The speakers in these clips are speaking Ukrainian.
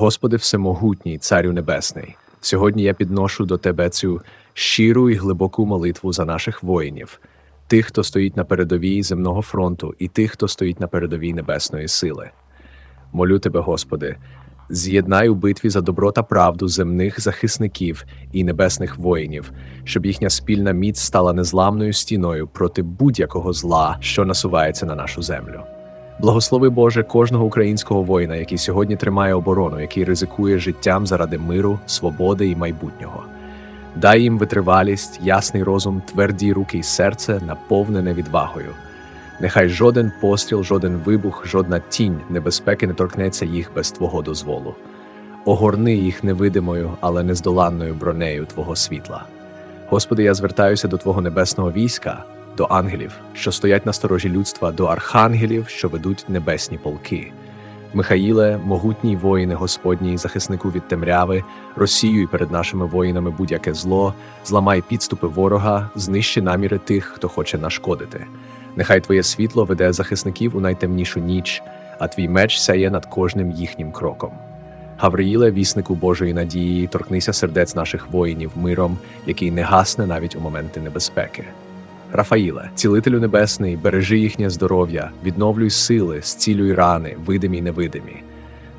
Господи Всемогутній, Царю Небесний, сьогодні я підношу до Тебе цю щиру і глибоку молитву за наших воїнів, тих, хто стоїть на передовій земного фронту, і тих, хто стоїть на передовій небесної сили. Молю Тебе, Господи, з'єднай у битві за добро та правду земних захисників і небесних воїнів, щоб їхня спільна міць стала незламною стіною проти будь-якого зла, що насувається на нашу землю. Благослови Боже кожного українського воїна, який сьогодні тримає оборону, який ризикує життям заради миру, свободи і майбутнього. Дай їм витривалість, ясний розум, тверді руки й серце, наповнене відвагою. Нехай жоден постріл, жоден вибух, жодна тінь небезпеки не торкнеться їх без Твого дозволу. Огорни їх невидимою, але нездоланною бронею Твого світла. Господи, я звертаюся до Твого небесного війська, до ангелів, що стоять на сторожі людства, до архангелів, що ведуть небесні полки. Михаїле, могутній воїне Господній, захиснику від темряви, розсіюй перед нашими воїнами будь-яке зло, зламай підступи ворога, знищи наміри тих, хто хоче нашкодити. Нехай Твоє світло веде захисників у найтемнішу ніч, а твій меч сяє над кожним їхнім кроком. Гавриїле, віснику Божої надії, торкнися сердець наших воїнів миром, який не гасне навіть у моменти небезпеки. Рафаїле, цілителю небесний, бережи їхнє здоров'я, відновлюй сили, зцілюй рани, видимі й невидимі.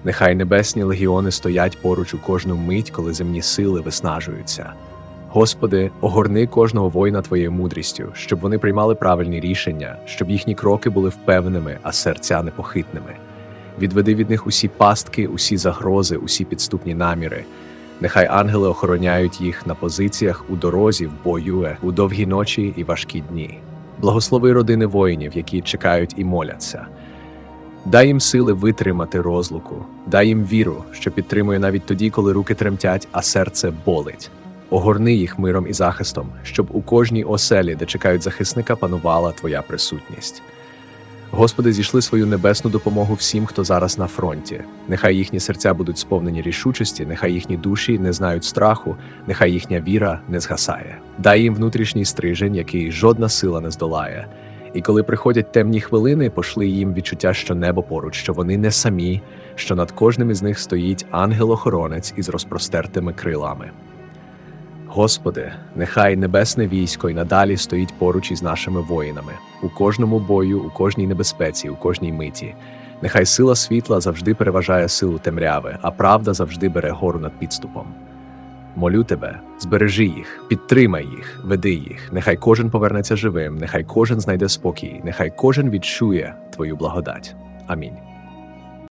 Нехай небесні легіони стоять поруч у кожну мить, коли земні сили виснажуються. Господи, огорни кожного воїна Твоєю мудрістю, щоб вони приймали правильні рішення, щоб їхні кроки були впевненими, а серця непохитними. Відведи від них усі пастки, усі загрози, усі підступні наміри. Нехай ангели охороняють їх на позиціях у дорозі, в бою, у довгі ночі і важкі дні. Благослови родини воїнів, які чекають і моляться. Дай їм сили витримати розлуку, дай їм віру, що підтримує навіть тоді, коли руки тремтять, а серце болить. Огорни їх миром і захистом, щоб у кожній оселі, де чекають захисника, панувала Твоя присутність. Господи, зійшли свою небесну допомогу всім, хто зараз на фронті. Нехай їхні серця будуть сповнені рішучості, нехай їхні душі не знають страху, нехай їхня віра не згасає. Дай їм внутрішній стрижень, який жодна сила не здолає. І коли приходять темні хвилини, пошли їм відчуття, що небо поруч, що вони не самі, що над кожним із них стоїть ангел-охоронець із розпростертими крилами. Господи, нехай небесне військо й надалі стоїть поруч із нашими воїнами у кожному бою, у кожній небезпеці, у кожній миті. Нехай сила світла завжди переважає силу темряви, а правда завжди бере гору над підступом. Молю тебе, збережи їх, підтримай їх, веди їх. Нехай кожен повернеться живим, нехай кожен знайде спокій, нехай кожен відчує твою благодать. Амінь.